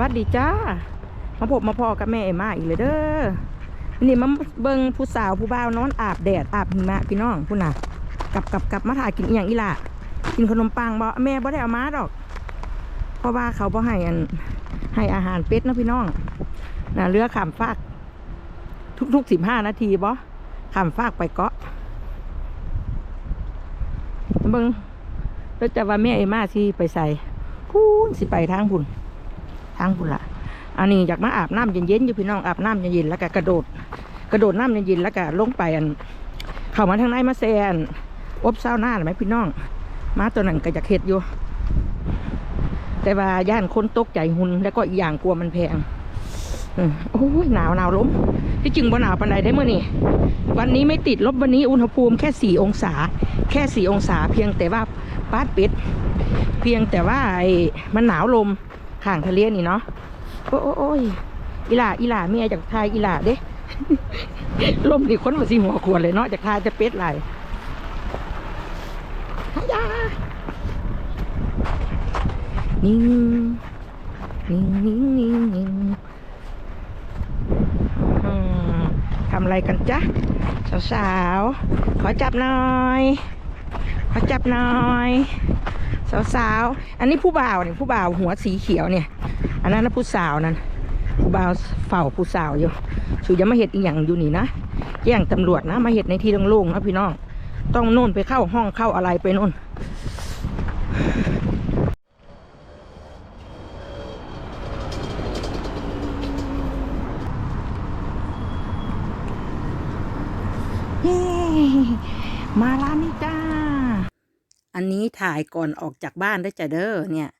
วัสดีจ้า มาพบมาพอกับแม่เอ็มาอีกเลยเด้อวันนี่มาเบิ่งผู้สาวผู้บ่าวนอนอาบแดดอาบหิมะพี่น้องพุ่นน่ะกลับกลับกลับมาถ่ายกินอย่างอีล่ะกินขนมปังบ่แม่บ่ได้เอามาดอก เพราะว่าเขาบ่ให้อันให้อาหารเป็ดนะพี่น้องน่ะเรือขามฟาก ทุกๆสิบห้านาทีบ่ขามฟากไปเกาะเบิ่งแล้วจะว่าแม่เอ็มาที่ไปใส่พูนสิไปทางพุ่น ทางพุ่นละอันนี้อยากมาอาบน้ำเย็นๆอยู่พี่น้องอาบน้ำเย็นๆแล้วก็กระโดด กระโดดน้ำเย็นๆแล้วก็ลงไปอันเข้ามาทางในมาแซนอบเศร้าหน้าหรือไหมพี่น้องมาตัวนั้นก็อยากเห็ดอยู่ แต่ว่าย่านคนตกใจหุนแล้วก็อีกอย่างกลัวมันแพงโอ้ยหนาวหนาวล้ม ที่จริงบ่หนาวปันใดได้เมื่อนี่วันนี้ไม่ติดลบวันนี้อุณหภูมิแค่สี่องศา แค่สี่องศา เพียงแต่ว่าปาดเป็ดเพียงแต่ว่าไอ้มันหนาวลม ข้างทะเลนี่เนาะโอ้โอ้ยอีหล่าอีหล่าเมียจากทายอีหล่าเด้ลมดิคนมาสิหัวขวดเลยเนาะจากทายจะเป็ดไหลฮายานิ่งนิ่งนิ่งนิ่งนิ่งทำอะไรกันจ๊ะสาวๆขอจับหน่อย ขอจับหน่อย สาวๆ อันนี้ผู้บ่าวเนี่ยผู้บ่าวหัวสีเขียวเนี่ย อันนั้นนะผู้สาวนั่นผู้บ่าวเฝ้าผู้สาวอยู่สูจะมาเห็ดอีหยังอยู่นี่นะแจ้งตำรวจนะมาเห็ดในที่โล่งๆนะพี่น้องต้องโน่นไปเข้าห้องเข้าอะไรไปโน่นมาร้าน อันนี้ถ่ายก่อนออกจากบ้านได้จ้ะเด้อเนี่ย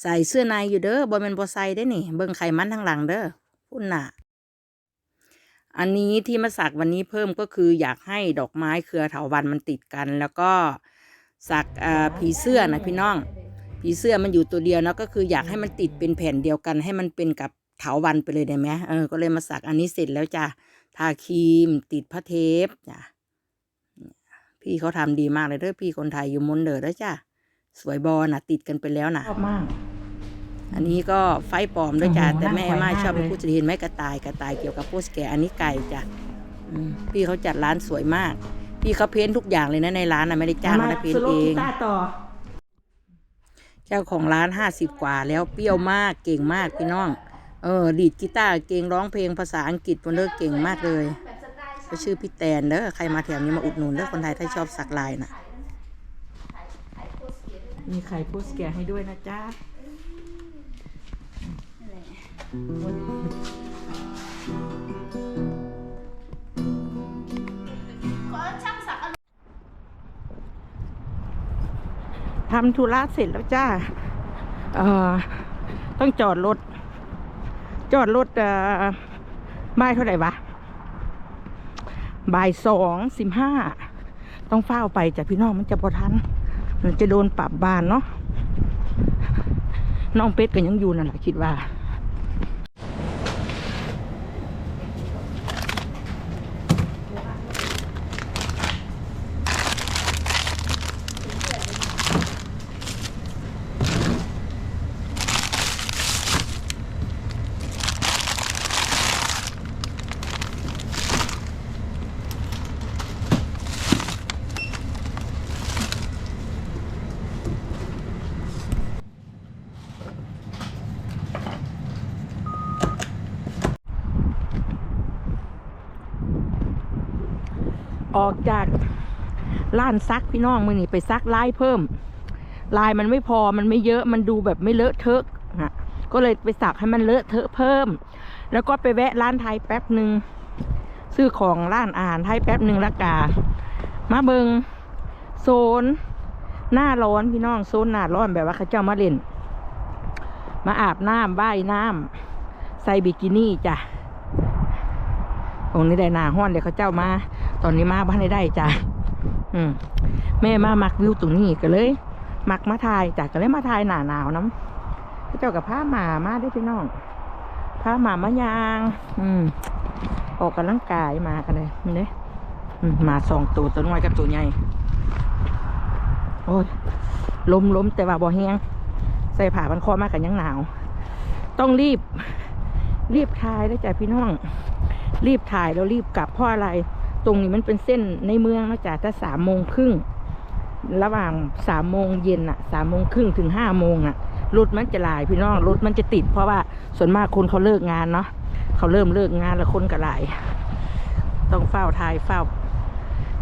ใส่เสื้อในอยู่เด้อบอมันบอใส่ได้นี่ เบิ่งไขมันทางหลังเด้อพุ่นหน่ะอันนี้ที่มาสักวันนี้เพิ่มก็คืออยากให้ดอกไม้เครือเถาวันมันติดกัน แล้วก็สักผีเสื้อนะพี่น้อง ผีเสื้อมันอยู่ตัวเดียวเนาะก็คืออยากให้มันติดเป็นแผ่นเดียวกัน ให้มันเป็นกับเถาวันไปเลยได้ไหมเออก็เลยมาสักอันนี้เสร็จแล้วจ้ะทาครีมติดพระเทปจ้ะ พี่เขาทำดีมากเลยเด้อพี่คนไทยอยู่มนเดอร์ด้วยจ้ะสวยบอน่ะ ติดกันไปแล้วน่ะชอบมาก อันนี้ก็ไฟปลอมด้วยจ้ะโอ้โหแต่แม่น่าไม่ขวัญชอบมากเลยพูดจะเห็นไหมกระต่ายกระต่ายเกี่ยวกับโพสแกอันนี้ไก่จ้ะอืมพี่เขาจัดร้านสวยมาก พี่เขาเพ้นทุกอย่างเลยนะในร้านน่ะไม่ได้จ้างนะเพ้นสโลเอกีงตาร์ต่อเจ้าของร้านห้าสิบกว่าแล้วเปรี้ยวมากเก่งมากพี่น้อง เออดีดกีตาร์เก่งร้องเพลงภาษาอังกฤษมันเลิกเก่งมากเลย ก็ชื่อพี่แตนเด้อใครมาแถวนี้มาอุดหนุนเด้อคนไทยถ้าชอบสักลายน่ะ มีไข่โพสแกะให้ด้วยนะจ๊ะทำธุระเสร็จแล้วจ้า เอ่อ ต้องจอดรถ จอดรถเอ่อบ่เท่าไหร่วะ บ่ายสองสิบห้าต้องเฝ้าไปจ้ะพี่น้องมันจะพอทันมันจะโดนปรับบานเนาะน้องเป็ดก็ยังอยู่นั่นแหละคิดว่า จากร้านซักพี่น้องมือนี่ไปซักลายเพิ่ม ลายมันไม่พอมันไม่เยอะมันดูแบบไม่เลอะเทอะฮะก็เลยไปสักให้มันเลอะเทอะเพิ่ม แล้วก็ไปแวะร้านไทยแป๊บหนึ่งซื้อของร้านอาหารไทยแป๊บหนึ่งละกา มาเบิงโซน หน้าร้อนพี่น้องโซนหน้าร้อนแบบว่าเขาเจ้ามาเล่น มาอาบน้ำว่ายน้ำใส่บิกินี่จ้ะตรงนี้ได้หนาห้อนเลยเขาเจ้ามา ตอนนี้มาบ้านได้ได้จ้ะอืมแม่มามักวิวตรงนี้ก็เลย มักมาถ่ายจ้ะก็เลยมาถ่ายหนาหนาวน้ำเขาเจ้ากับผ้าหมามาได้พี่น้องผ้าหมามายาง อืม ออกกำลังกายมากันเลยนี่เลยมหมาสองตัวตัวน้อยกับตัวใหญ่โอ้ยลมลมแต่ว่าบ่แห้งใส่ผ้าพันคอมากกันยังหนาว ต้องรีบ รีบถ่ายแล้จ้ะพี่น้อง รีบถ่ายแล้วรีบกลับเพราะอะไร ตรงนี้มันเป็นเส้นในเมืองนะจ๊ะถ้าสามโมงครึ่งระหว่างสามโมงเย็นอะสามโมงครึ่งถึงห้าโมงอะรถมันจะหลายพี่น้องรถมันจะติด เพราะว่าส่วนมากคนเขาเลิกงานเนาะเขาเริ่มเลิกงานแล้วคนก็หลาย ต้องเฝ้าทายเฝ้า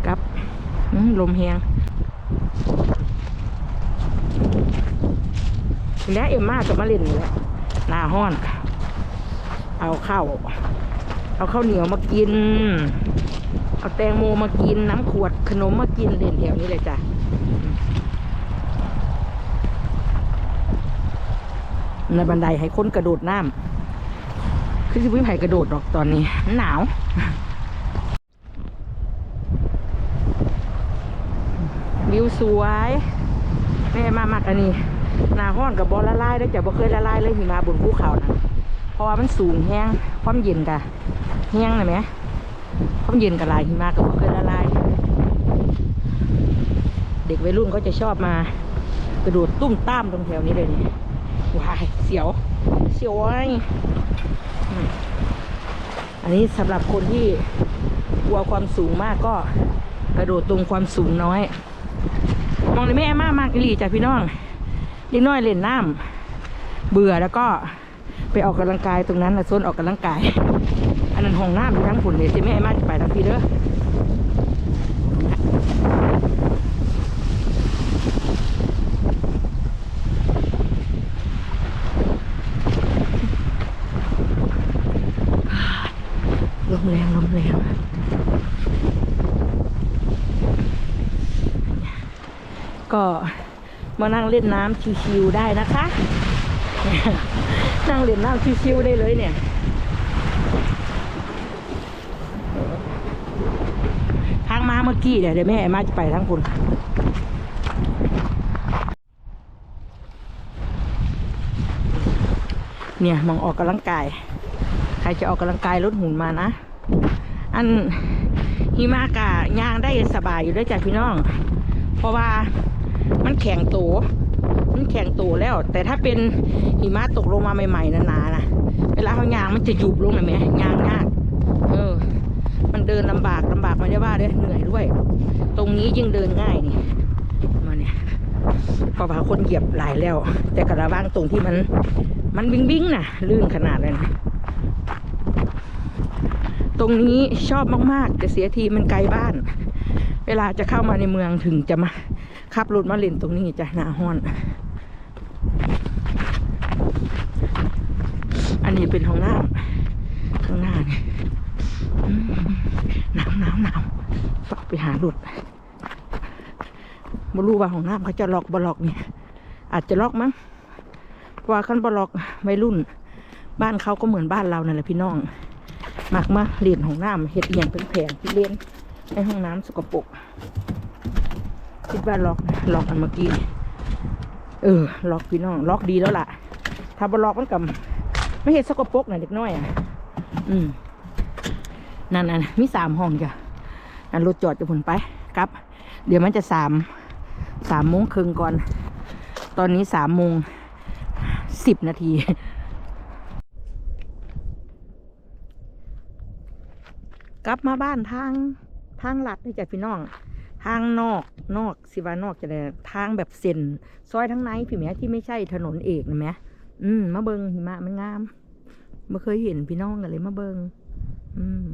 กับอืมลมแหงแล้วเอ็มมาจะมาเล่นนี่แหละหน้าห้อน เอาข้าวเอาข้าวเหนียวมากิน เอาแตงโมมากินน้ำขวดขนมมากินเล่นแถวนี้เลยจ้ะในบันไดให้คนกระโดดน้ำคือจะไม่ไผ่กระโดดหรอกตอนนี้ หนาววิวสวยแม่มามักอันนี้หนาห้อนกับบอลละลายได้อจะบ่เคยละลายเลยหิมะบนภูเขานะเพราะว่ามันสูงแห้งความเย็นกะแห้งเลยไหม ความเย็นกับลายหิมะกับเคยละลายเด็กวัยรุ่นก็จะชอบมากระโดดตุ้มต้ามตรงแถวนี้เลยนี่ว้ายเสียว เสียวไอ้อันนี้สำหรับคนที่กลัวความสูงมากก็กระโดดตรงความสูงน้อย มองในแม่มากมากี่ลีจ้ะพี่น้องเด็กน้อยเล่นน้ำเบื่อแล้วก็ไปออกกำลังกายตรงนั้นนะโซนออกกำลังกาย นนั้นห้องน้ำอยู่ทั้งผุนเลยที่แม่มาจะไปทังพี่เด้อลมแรงลมแรงก็มานั่งเล่นน้ำชิวๆได้นะคะ นั่งเล่นน้ำชิวๆได้เลยเนี่ย ทางมา เมื่อกี้เดี๋ยวเดี๋ยวแม่มาจะไปทั้งคุณเนี่ยมองออกกำลังกาย ใครจะออกกำลังกายลดหุ่นมานะ อันหิมะกะย่างได้สบายอยู่ด้วยจ้ะพี่น้อง เพราะว่ามันแข็งตัวมันแข็งตัวแล้ว แต่ถ้าเป็นหิมะตกลงมาใหม่ๆนานๆนะเวลาเขายางมันจะยุบลงเลยไหมยางยากเออ มันเดินลำบากลำบากไม่ได้ว่าเด้อเหนื่อย ด้วย ตรงนี้ยิ่งเดินง่ายนี่มาเนี่ยเพราะว่าคนเหยียบหลายแล้ว แต่กระวังตรงที่มัน มันวิ่งวิ่งน่ะลื่นขนาดนั้นะตรงนี้ชอบมากๆ แต่เสียทีมันไกลบ้าน เวลาจะเข้ามาในเมืองถึงจะมาขับรถมาเล่นตรงนี้จะหนาห้อนอันนี้เป็นห้องน้ำข้างหน้าเนี่ยหนาวหนาวหนาว ไปหาหลุดบรู้ว่าของน้ำเขาจะล็อกบล็อกเนี่ยอาจจะล็อกมั้งเพราะว่าขั้นบล็อกวัยรุ่น บ้านเขาก็เหมือนบ้านเรานั่นแหละพี่น้องมากมาเรียนของน้ำเห็ดเอหย่างเป็นแผงที่เล่นในห้องน้ำสกปรกคิดว่าล็อกล็อกอันเมื่อกี้เออล็อกพี่น้องล็อกดีแล้วล่ะ ถ้าบล็อกมันกับไม่เห็นสกปรกนะเด็กน้อยอะอืมนั่นน่ะมีสามห้องจ้ะ นั่นรถจอดจะผลไปครับ เดี๋ยวมันจะสามสามโมงครึ่งก่อน ตอนนี้สามโมงสิบนาทีกลับมาบ้านทางทางหลัดนี่จ้ะพี่น้อง ทางนอกนอกสิวานอกจะได้ทางแบบเส้นซอยทั้งในพี่แม่ที่ไม่ใช่ถนนเอกนะแม่อืมมาเบิงหิมะมันงามไม่เคยเห็นพี่น้องกันเลยมาเบิงอืม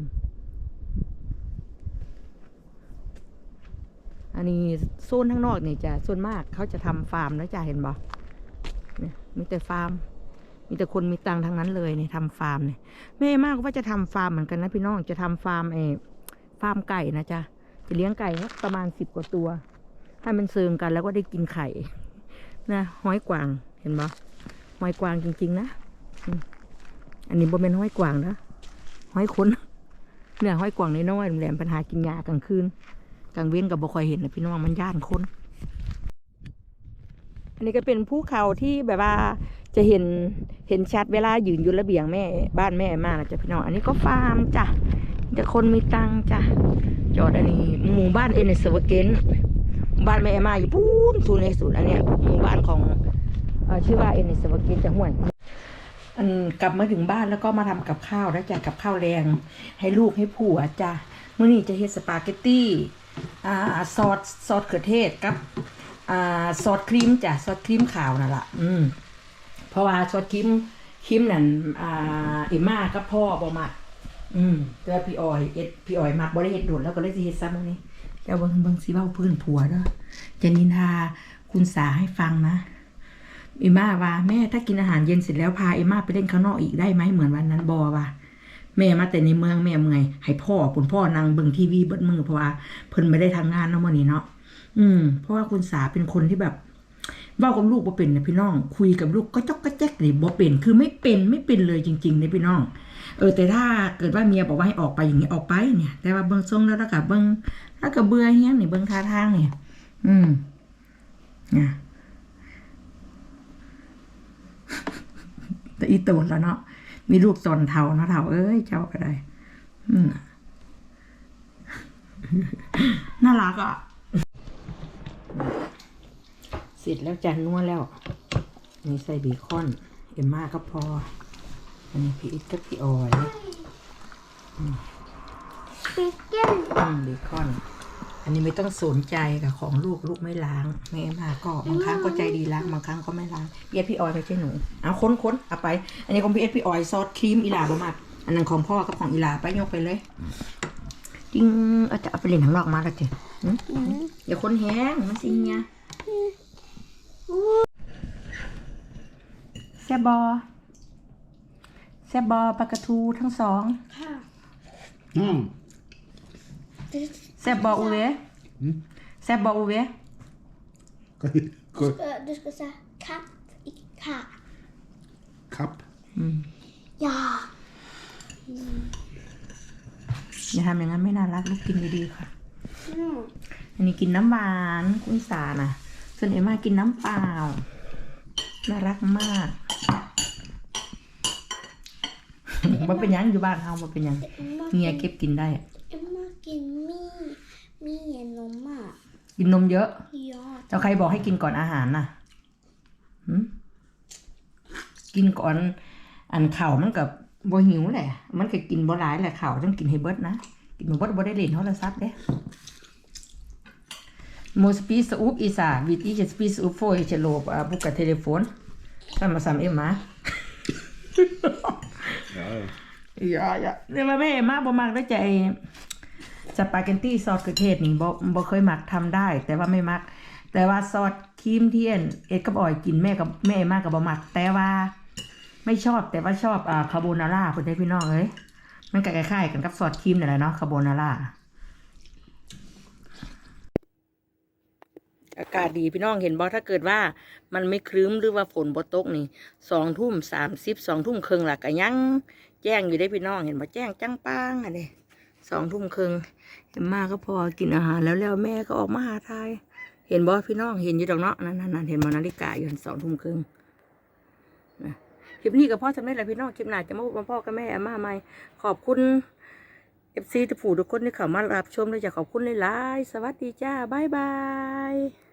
อันนี้โซนข้างนอกนี่จะส่วนมากเขาจะทำฟาร์มนะจ๊ะเห็นบ่เนี่ยมีแต่ฟาร์ม มีแต่คนมีตังค์ทั้งนั้นเลยเนี่ยทำฟาร์มเนี่ยแม่มากว่าจะทำฟาร์มเหมือนกันนะพี่น้องจะทำฟาร์มเอฟาร์มไก่นะจ๊ะจะเลี้ยงไก่ประมาณสิบกว่าตัวให้มันเซิงกันแล้วก็ได้กินไข่นะห้อยกวางเห็นบ่ห้อยกวางจริง ๆ นะอันนี้บ่เป็นห้อยกวางนะห้อยคนเนี่ยห้อยกวางน้อยๆแหลมปัญหากินยากลางคืน กลางเว้นกับบ่คอยเห็นนะพี่น้องมันย่านคน อันนี้ก็เป็นภูเขาที่แบบว่าจะเห็นเห็นชัดเวลายืนอยู่ระเบียงแม่บ้านแม่มากนะจ๊ะพี่น้องอันนี้ก็ฟาร์มจ้ะแต่คนมีตังค์จ้ะจอดอันนี้หมู่บ้านเอเนสเวเกนบ้านแม่มาอยู่ปูนสูนในสุดอันเนี้ยหมู่บ้านของอชื่อว่าเอเนสเวเกนจะห่วยอันกลับมาถึงบ้านแล้วก็มาทำกับข้าวแล้วจ้ะกับข้าวแรง ให้ลูกให้ผัวจ้ะเมื้อนี้จะเฮ็ดสปาเกตตี้ อ่าซอสซอสเขือเทศกับอ่าซอสครีมจ้ะซอสครีมขาวนั่นแหละอืมเพราะว่าซอสครีมครีมนั่นอ่าเอมมากับพ่อบ่มักอืมแต่ว่าพี่ออยเอ็ดพี่ออยมักบ่ได้เฮ็ดโดดแล้วก็เลยสิเฮ็ดซ้ำมื้อนี้เจ้าเบิ่งเบิ่งสิเว้าเพื้นผัวเด้อจะนินทาคุณสาให้ฟังนะเอมม่าว่าแม่ถ้ากินอาหารเย็นเสร็จแล้วพาเอมม่าไปเล่นข้างนอกอีกได้ไหมเหมือนวันนั้นบอว่า แม่มาแต่ในเมืองแม่เมื่อยให้พ่อคุณพ่อนั่งเบิ่งทีวีเบิดมือเพราะว่าเพิ่นไม่ได้ทำงานเนาะมื้อนี้เนาะอืม เพราะว่าคุณสาเป็นคนที่แบบเว้ากับลูกบ่เป็นนะพี่น้อง คุยกับลูกก็จอกก็แจ๊กนี่บ่เป็นคือไม่เป็นไม่เป็นเลยจริงๆนะพี่น้อง เออ แต่ถ้าเกิดว่าเมียบอกว่าให้ออกไปอย่างนี้ออกไปเนี่ย แต่ว่าเบิ่งทรงแล้วแล้วก็เบิ่งแล้วก็เบื่อเฮียนี่เบิ่งท่าทางเนี่ยอืมเนี่ยแต่อีตูนแล้วเนาะ มีลูกซนเทาเนาะเทาเอ้ยเจ้าก็ได้อืมน่ารักอะเสร็จแล้วจานนัวแล้วนี่ใส่เบีคอน เอ็มมาก็พอ อันนี้พี่อิทกับพี่ออยปิกเก้นอืมเบคอน อันนี้ไม่ต้องสนใจกับของลูกลูกไม่ล้างแม่มาก็บางครั้งก็ใจดีล้างบางครั้งก็ไม่ล้างพี่เอสพี่ออยไม่ใช่หนูเอาค้นค้นเอาไป อันนี้ของพี่เอสพี่ออยซอสครีมอีหลาบ่มากอันนั้นของพ่อกับของอีหลาไปยกไปเลยจริงเอาจะเอาไปเล่นข้างนอกมาแล้วจ้ะหึอย่าค้นแห้งมันสิเฮียแซบบอแซบบอปลากระทูทั้งสองค่ะ Mm. แซบบออูเวแซบบออูเว Gå- เออดู ska säga katt i ka. Kapp. Ja. อย่าทำอย่างนั้นไม่น่ารักลูกกินดีๆค่ะ Mm. อันนี้กินน้ำหวานคุณสานะส่วนเอมมากินน้ำเปล่า น่ารักมากมันเป็นหยังอยู่บ้านเฮามันเป็นหยัง Emma, เมียเก็บกินได้ Emma กินมีมีเย็นนมอะกินนมเยอะ Ja. เจ้าใครบอกให้กินก่อนอาหารน่ะหืมกินก่อนอันเข่าวมันกับบ่หิวแหละ มันก็กินบ่หลายแหละเข่าวต้องกินให้เบิดนะ กินบ่เบิดบ่ได้เล่นโทรศัพท์เด้โมสปีสอุบอีสาวิตีจะสปีสอุบโฟยจะโลบอ่าบุกกับเทเลโฟนถ้ามาซ้ำเอ็มมา Ja, ja. อย่าอย่าเสปาเกตตี้ซอสกระเทศนี่บ่บ่เคยมักทำได้ แต่ว่าไม่มัก แต่ว่าซอสครีมเที่เอ็นเอ็ดกับออยกินแม่กับแม่มากกับบ่มัก แต่ว่าไม่ชอบแต่ว่าชอบอ่าคาโบนาร่าคนได้พี่น้องเอ้ยมันก็คล้ายๆกันกับซอสครีมนี่แหละเนาะคาโบนาร่าอากาศดีพี่น้องเห็นบ่ถ้าเกิดว่ามันไม่ครึ้มหรือว่าฝนบ่ตกนี่สองทุ่มสามสิบสองทุ่มครึ่งล่ะก็ยัง แจ้งอยู่ได้พี่น้องเห็นบ่แจ้งจังปังอันนี้ สองทุ่มครึ่งเห็นมากก็พอกินอาหารแล้วแล้วแม่ก็ออกมาหาทาย เห็นบ่พี่น้องเห็นอยู่ดอกเนาะนั่นนั่นเห็นมานาฬิกาอยู่สองทุ่มครึ่งนะคลิปนี้กับพ่อทำได้แหละพี่น้องคลิปหน้าจะมาพบกับพ่อกับแม่อามาใหม่ขอบคุณเอฟซีทุกผู้ทุกคนที่เข้ามารับชมด้วยจะขอบคุณหลายๆสวัสดีจ้าบ๊ายบาย